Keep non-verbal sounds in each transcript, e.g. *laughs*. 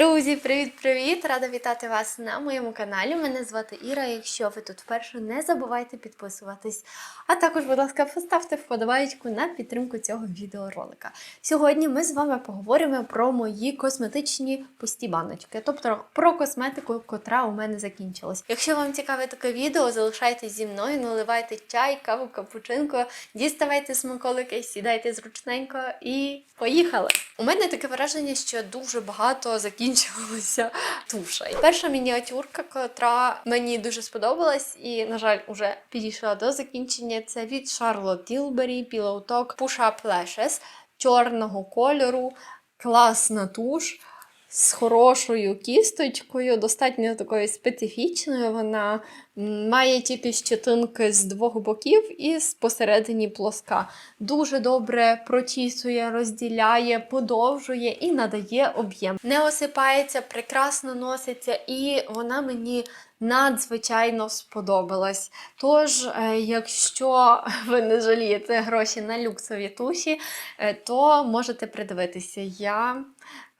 Друзі, привіт-привіт! Рада вітати вас на моєму каналі. Мене звати Іра. Якщо ви тут вперше, не забувайте підписуватись. А також, будь ласка, поставте вподобайку на підтримку цього відеоролика. Сьогодні ми з вами поговоримо про мої косметичні пусті баночки, тобто про косметику, котра у мене закінчилась. Якщо вам цікаве таке відео, залишайтесь зі мною, наливайте чай, каву, капучинко, діставайте смаколики, сідайте зручненько і поїхали! У мене таке враження, що дуже багато закінчувалося тушей. Перша мініатюрка, котра мені дуже сподобалась, і, на жаль, уже підійшла до закінчення. Це від Charlotte Tilbury Pillow Talk Push Up Lashes чорного кольору, класна туш. З хорошою кісточкою, достатньо такою специфічною. Вона має тільки щетинки з двох боків і з посередині плоска. Дуже добре протісує, розділяє, подовжує і надає об'єм. Не осипається, прекрасно носиться, і вона мені надзвичайно сподобалась. Тож, е, якщо ви не жалієте гроші на люксові туші, е, то можете придивитися. Я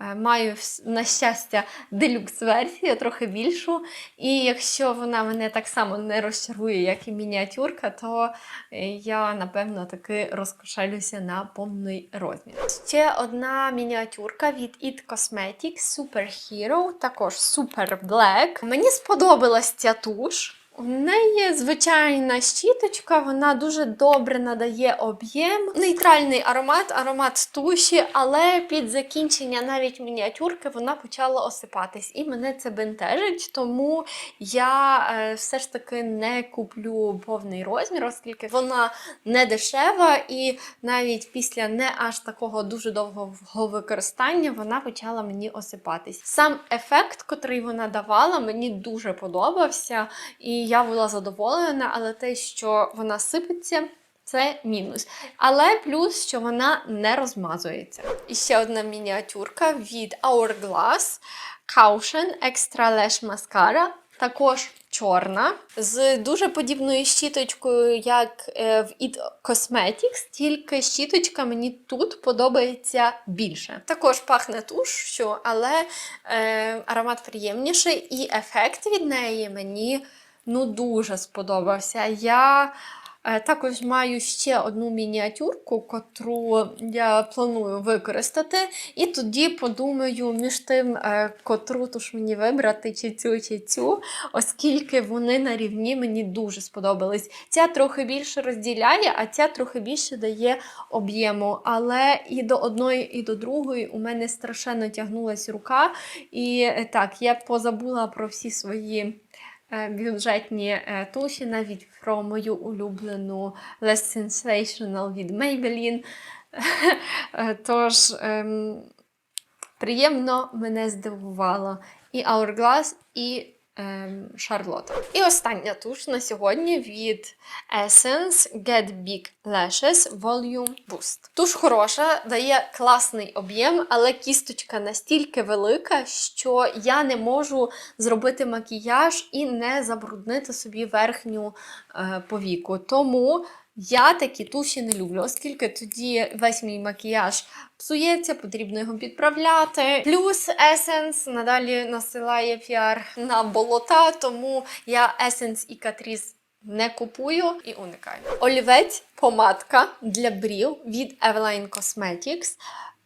маю на щастя делюкс-версію, трохи більшу. І якщо вона мене так само не розчарує, як і мініатюрка, то е, я напевно таки розкошелюся на повний розмір. Ще одна мініатюрка від It Cosmetics Super Hero, також Super Black. Мені сподобалась ця туш. У неї звичайна щіточка, вона дуже добре надає об'єм. Нейтральний аромат, аромат туші, але під закінчення навіть мініатюрки вона почала осипатись. І мене це бентежить, тому я е, все ж таки не куплю повний розмір, оскільки вона не дешева, і навіть після не аж такого дуже довгого використання вона почала мені осипатись. Сам ефект, котрий вона давала, мені дуже подобався. І я була задоволена, але те, що вона сипеться, це мінус. Але плюс, що вона не розмазується. І ще одна мініатюрка від Hourglass Caution Extra Lash Mascara. Також чорна, з дуже подібною щіточкою, як е, в It Cosmetics, тільки щіточка мені тут подобається більше. Також пахне туш'ю, але е, аромат приємніший, і ефект від неї мені ну дуже сподобався. Я е, також маю ще одну мініатюрку, котру я планую використати. І тоді подумаю між тим, е, котру туш мені вибрати, чи цю, чи цю, оскільки вони на рівні мені дуже сподобались. Ця трохи більше розділяє, а ця трохи більше дає об'єму. Але і до одної, і до другої у мене страшенно тягнулась рука. І е, так, я позабула про всі свої бюджетні е, туші, навіть про мою улюблену Less Sensational від Maybelline. Е, Тож ем, приємно мене здивувало і Hourglass, і ем, Charlotte. І остання туш на сьогодні від Essence Get Big Lashes Volume Boost. Туш хороша, дає класний об'єм, але кісточка настільки велика, що я не можу зробити макіяж і не забруднити собі верхню е, повіку. Тому я такі туші не люблю, оскільки тоді весь мій макіяж псується, потрібно його підправляти. Плюс Essence надалі насилає піар на болота, тому я Essence і Catrice не купую і уникаю. Олівець помадка для брів від Eveline Cosmetics.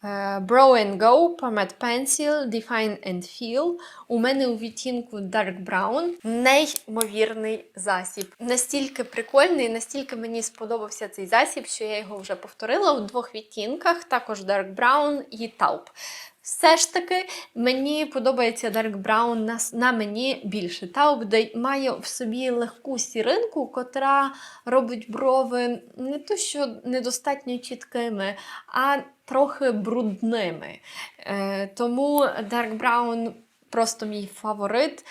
Е, Brow and Go Pomade Pencil Define and Feel. У мене у відтінку Dark Brown. Неймовірний засіб. Настільки прикольний, настільки мені сподобався цей засіб, що я його вже повторила у двох відтінках, також Dark Brown і Taupe. Все ж таки, мені подобається Dark Brown на, на мені більше. Тауб має в собі легку сіринку, котра робить брови не то, що недостатньо чіткими, а трохи брудними. Е, тому Dark Brown просто мій фаворит.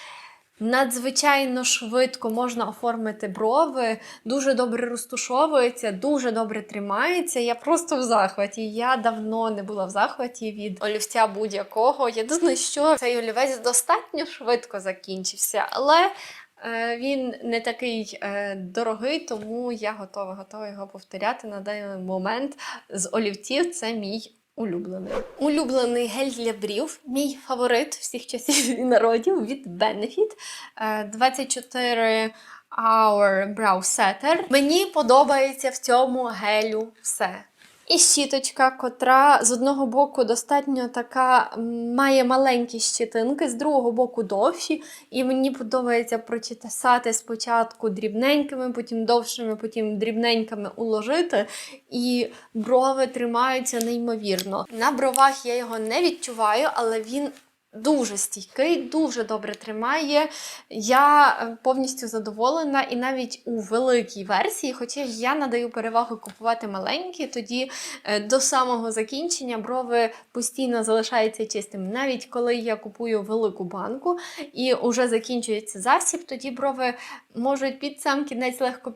Надзвичайно швидко можна оформити брови, дуже добре розтушовується, дуже добре тримається. Я просто в захваті. Я давно не була в захваті від олівця будь-якого. Єдине, що цей олівець достатньо швидко закінчився, але е, він не такий е, дорогий, тому я готова, готова його повторяти на даний момент. З олівців це мій улюблений. Улюблений гель для брів, мій фаворит всіх часів *laughs* і народів від Benefit. Е, 24 Hour Brow Setter. Мені подобається в цьому гелю все. І щіточка, котра з одного боку достатньо така має маленькі щітинки, з другого боку довші. І мені подобається прочесати спочатку дрібненькими, потім довшими, потім дрібненькими уложити. І брови тримаються неймовірно. На бровах я його не відчуваю, але він. Дуже стійкий, дуже добре тримає. Я е, повністю задоволена, і навіть у великій версії, хоча я надаю перевагу купувати маленькі, тоді е, до самого закінчення брови постійно залишаються чистими. Навіть коли я купую велику банку і вже закінчується засіб, тоді брови можуть під сам кінець легко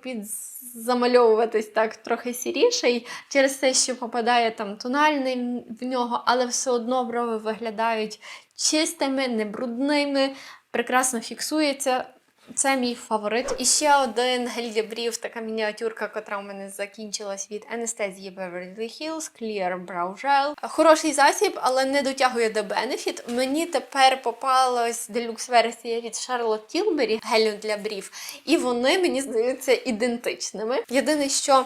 підзамальовуватись так трохи сіріший через те, що попадає там тональний в нього, але все одно брови виглядають чистими, не брудними, прекрасно фіксується. Це мій фаворит. І ще один гель для брів, така мініатюрка, котра у мене закінчилась від Anastasia Beverly Hills Clear Brow Gel. Хороший засіб, але не дотягує до Benefit. Мені тепер попалась делюкс версія від Charlotte Tilbury гелю для брів, і вони мені здаються ідентичними. Єдине, що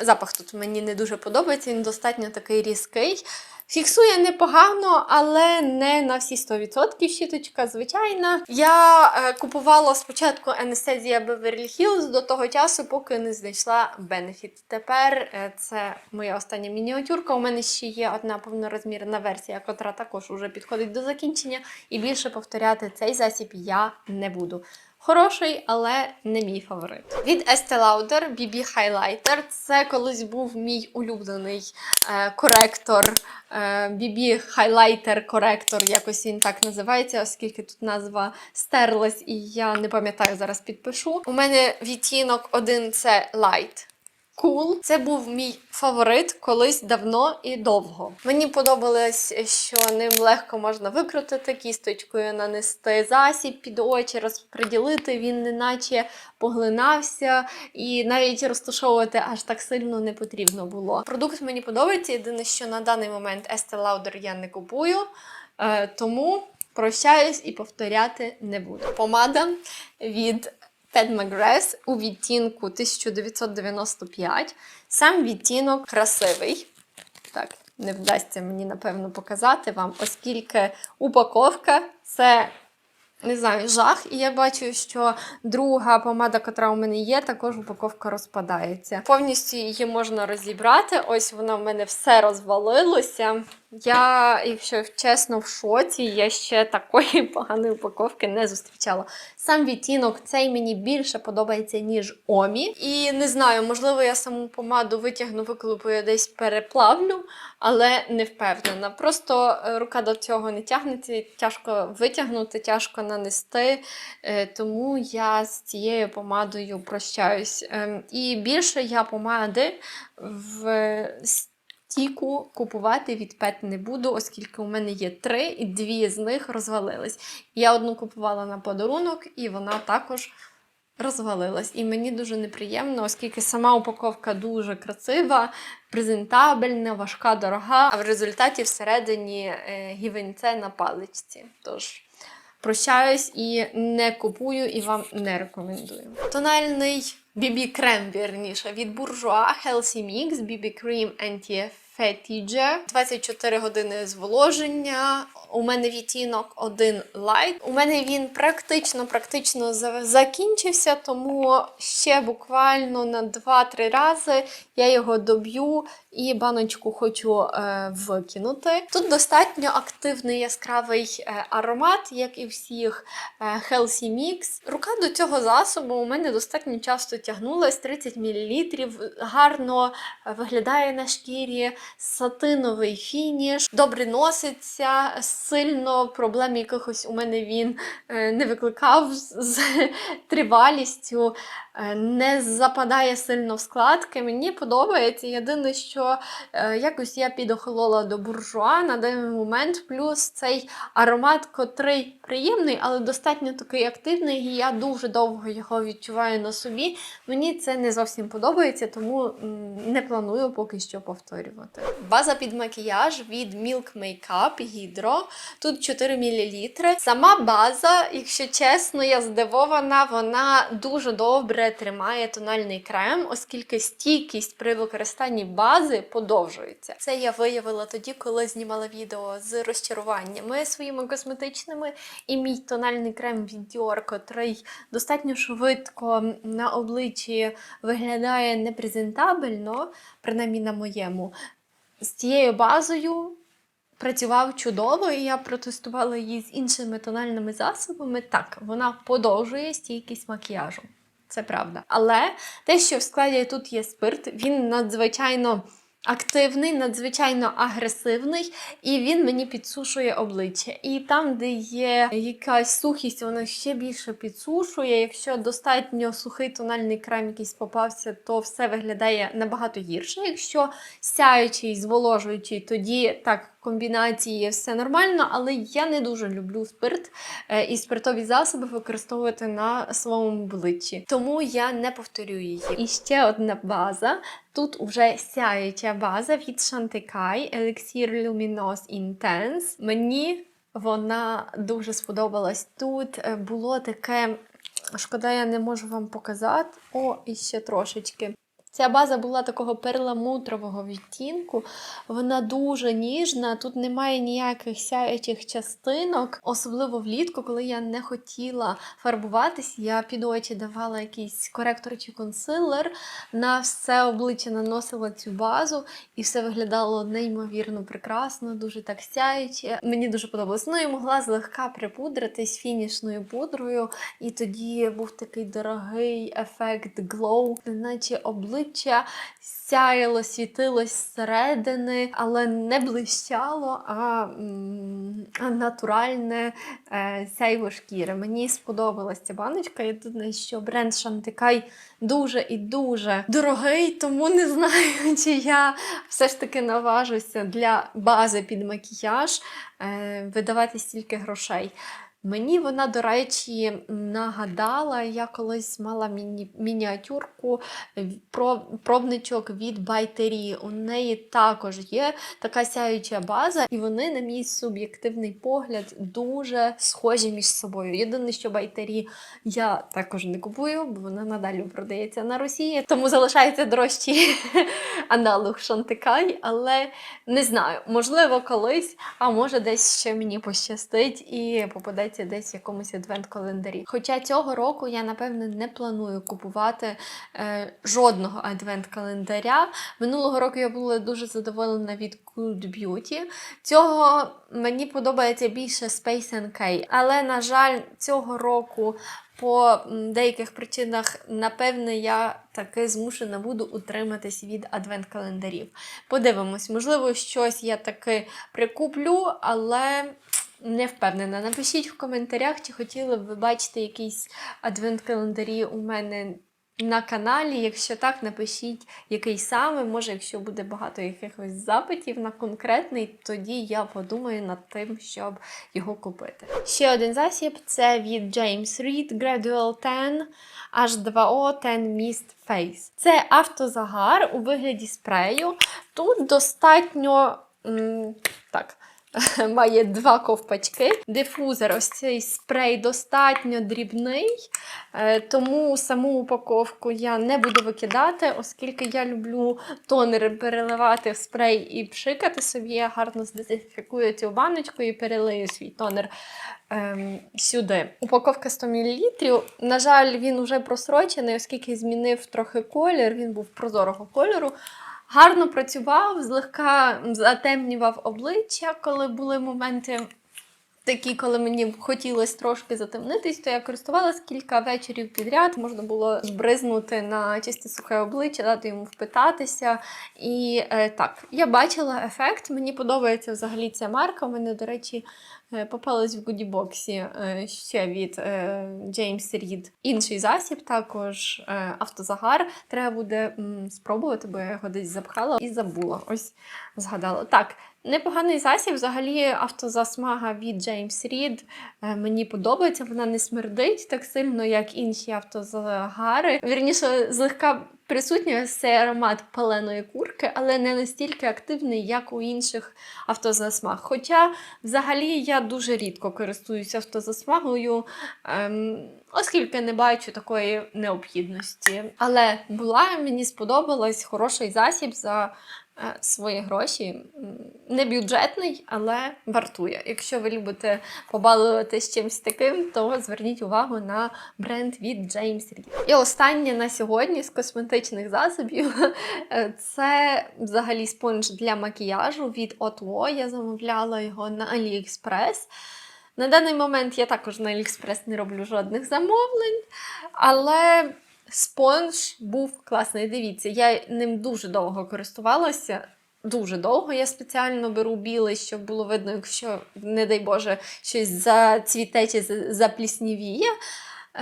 запах тут мені не дуже подобається, він достатньо такий різкий. Фіксує непогано, але не на всі 100%. Щіточка звичайна. Я е, купувала спочатку Anesthesia Beverly Hills до того часу, поки не знайшла Benefit. Тепер е, це моя остання мініатюрка. У мене ще є одна повнорозмірна версія, котра також уже підходить до закінчення. І більше повторяти цей засіб я не буду. Хороший, але не мій фаворит. Від Estee Lauder BB Highlighter. Це колись був мій улюблений е, коректор. е, BB Highlighter коректор, якось він так називається, оскільки тут назва стерлась, і я не пам'ятаю, зараз підпишу. У мене відтінок один це Light. Cool. Це був мій фаворит колись давно і довго. Мені подобалось, що ним легко можна викрутити, кісточкою нанести засіб під очі, розподілити. Він неначе поглинався, і навіть розташовувати аж так сильно не потрібно було. Продукт мені подобається. Єдине, що на даний момент Estee Lauder я не купую, е, тому прощаюсь і повторяти не буду. Помада від Ted McGrath у відтінку 1995. Сам відтінок красивий. Так, не вдасться мені, напевно, показати вам, оскільки упаковка це. Не знаю, жах, і я бачу, що друга помада, яка у мене є, також упаковка розпадається. Повністю її можна розібрати. Ось вона в мене все розвалилося. Я, якщо чесно, в шоці, я ще такої *laughs* поганої упаковки не зустрічала. Сам відтінок цей мені більше подобається, ніж Омі. І не знаю, можливо, я саму помаду витягну, виклупую, десь переплавлю, але не впевнена. Просто е, рука до цього не тягнеться, тяжко витягнути, тяжко нанести. Е, Тому я з цією помадою прощаюсь. Ем, І більше я помади в стіку купувати від Пет не буду, оскільки у мене є три, і дві з них розвалились. Я одну купувала на подарунок, і вона також розвалилась. І мені дуже неприємно, оскільки сама упаковка дуже красива, презентабельна, важка, дорога, а в результаті всередині е, гівенце на паличці. Тож. Прощаюсь і не купую, і вам не рекомендую. Тональний BB крем, вірніше, від Bourjois Healthy Mix BB Cream Anti-Fatigue. 24 години зволоження. У мене відтінок один light. У мене він практично практично закінчився, тому ще буквально на 2-3 рази я його доб'ю і баночку хочу е, викинути. Тут достатньо активний яскравий е, аромат, як і всіх е, Healthy Mix. Рука до цього засобу у мене достатньо часто тягнулась 30 мл. Гарно е, виглядає на шкірі, сатиновий фініш, добре носиться. Сильно проблем якихось у мене він е, не викликав з, тривалістю, не западає сильно в складки. Мені подобається. Єдине, що е, якось я підохолола до буржуа на даний момент, плюс цей аромат, котрий приємний, але достатньо такий активний, і я дуже довго його відчуваю на собі. Мені це не зовсім подобається, тому не планую поки що повторювати. База під макіяж від Milk Makeup Hydro. Тут 4 мл. Сама база, якщо чесно, я здивована, вона дуже добре тримає тональний крем, оскільки стійкість при використанні бази подовжується. Це я виявила тоді, коли знімала відео з розчаруваннями своїми косметичними. І мій тональний крем від Dior, котрий достатньо швидко на обличчі виглядає непрезентабельно, принаймні на моєму. З цією базою працював чудово, і я протестувала її з іншими тональними засобами. Так, вона подовжує стійкість макіяжу. Це правда. Але те, що в складі тут є спирт, він надзвичайно активний, надзвичайно агресивний, і він мені підсушує обличчя. І там, де є якась сухість, вона ще більше підсушує. Якщо достатньо сухий тональний крем якийсь попався, то все виглядає набагато гірше. Якщо сяючий, зволожуючий, тоді так. Комбінації все нормально, але я не дуже люблю спирт е, і спиртові засоби використовувати на своєму обличчі. Тому я не повторюю її. І ще одна база. Тут уже сяюча база від Chantecaille Elixir Luminous Intense. Мені вона дуже сподобалась. Тут е, було таке, шкода, я не можу вам показати. О, і ще трошечки. Ця база була такого перламутрового відтінку. Вона дуже ніжна, тут немає ніяких сяючих частинок, особливо влітку, коли я не хотіла фарбуватись, я під очі давала якийсь коректор чи консилер, на все обличчя наносила цю базу, і все виглядало неймовірно прекрасно, дуже так сяюче. Мені дуже подобалось. Ну і могла злегка припудритись фінішною пудрою, і тоді був такий дорогий ефект glow, наче обличчя сяяло, світилось зсередини, але не блищало, а, натуральне е, сяйво шкіри. Мені сподобалась ця баночка. Єдине, що бренд Шантикай дуже і дуже дорогий, тому не знаю, *laughs* чи я все ж таки наважуся для бази під макіяж е, видавати стільки грошей. Мені вона, до речі, нагадала, я колись мала міні- мініатюрку про пробничок від Байтері. У неї також є така сяюча база, і вони, на мій суб'єктивний погляд, дуже схожі між собою. Єдине, що Байтері я також не купую, бо вона надалі продається на Росії, тому залишається дорожчий *laughs* аналог Шантикай, але не знаю, можливо, колись, а може десь ще мені пощастить і попадеться десь в якомусь адвент-календарі. Хоча цього року я, напевне, не планую купувати е, жодного адвент-календаря. Минулого року я була дуже задоволена від Good Beauty. Цього мені подобається більше Space NK, але, на жаль, цього року. По деяких причинах, напевне, я таки змушена буду утриматись від адвент-календарів. Подивимось, можливо, щось я таки прикуплю, але не впевнена. Напишіть в коментарях, чи хотіли б ви бачити якісь адвент-календарі у мене на каналі. Якщо так, напишіть, який саме. Може, якщо буде багато якихось запитів на конкретний, тоді я подумаю над тим, щоб його купити. Ще один засіб це від James Reed Gradual 10 H2O 10 Mist Face. Це автозагар у вигляді спрею. Тут достатньо. *laughs* Має два ковпачки. Дифузор, ось цей спрей достатньо дрібний, е, тому саму упаковку я не буду викидати, оскільки я люблю тонер переливати в спрей і пшикати собі. Я гарно здезінфікую цю баночку і перелию свій тонер ем, сюди. Упаковка 100 мл. На жаль, він вже просрочений, оскільки змінив трохи колір, він був прозорого кольору. Гарно працював, злегка затемнював обличчя, коли були моменти Такі, коли мені хотілося трошки затемнитись, то я користувалась кілька вечорів підряд. Можна було збризнути на чисте сухе обличчя, дати йому впитатися. І е, так, я бачила ефект. Мені подобається взагалі ця марка. У мене, до речі, е, попалась в гудібоксі е, ще від James Reed. Інший засіб, також е, автозагар. Треба буде спробувати, бо я його десь запхала і забула. Ось згадала. Так, Непоганий засіб, взагалі автозасмага від Reed е, мені подобається. Вона не смердить так сильно, як інші автозагари. Вірніше, злегка присутній цей аромат паленої курки, але не настільки активний, як у інших автозасмаг. Хоча, взагалі, я дуже рідко користуюся автозасмагою, ем, оскільки не бачу такої необхідності. Але була, мені сподобалась хороший засіб за свої гроші. Не бюджетний, але вартує. Якщо ви любите побалуватись чимось таким, то зверніть увагу на бренд від James Reed. І останнє на сьогодні з косметичних засобів е, це взагалі спонж для макіяжу від Otwo. Я замовляла його на AliExpress. На даний момент я також на AliExpress не роблю жодних замовлень, але спонж був класний. Дивіться, я ним дуже довго користувалася. Дуже довго я спеціально беру білий, щоб було видно, якщо, не дай Боже, щось зацвіте чи запліснівіє.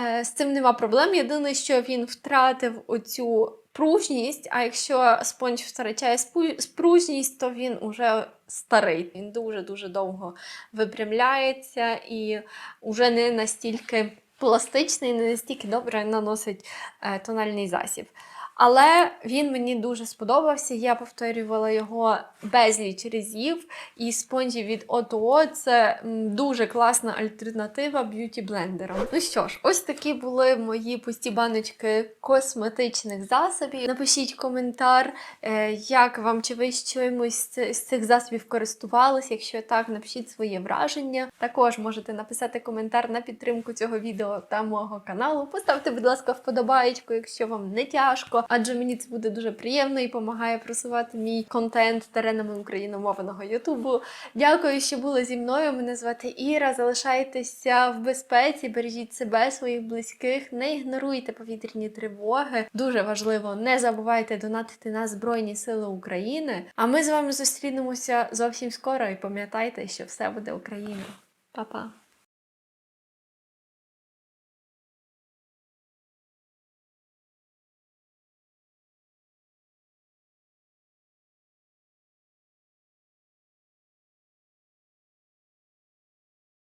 Е, З цим нема проблем. Єдине, що він втратив оцю пружність, а якщо спонж втрачає спружність, то він уже старий. Він дуже-дуже довго випрямляється і вже не настільки пластичний, не настільки добре наносить е, тональний засіб. Але він мені дуже сподобався. Я повторювала його безліч разів. І спонжі від Otto це дуже класна альтернатива б'юті-блендерам. Ну що ж, ось такі були мої пусті баночки косметичних засобів. Напишіть коментар, е, як вам чи ви чимось з цих засобів користувались. Якщо так, напишіть своє враження. Також можете написати коментар на підтримку цього відео та мого каналу. Поставте, будь ласка, вподобаєчку, якщо вам не тяжко, адже мені це буде дуже приємно і допомагає просувати мій контент теренами україномовного Ютубу. Дякую, що були зі мною. Мене звати Іра. Залишайтеся в безпеці, бережіть себе, своїх близьких, не ігноруйте повітряні тривоги. Дуже важливо, не забувайте донатити на Збройні Сили України. А ми з вами зустрінемося зовсім скоро і пам'ятайте, що все буде Україна. Па-па!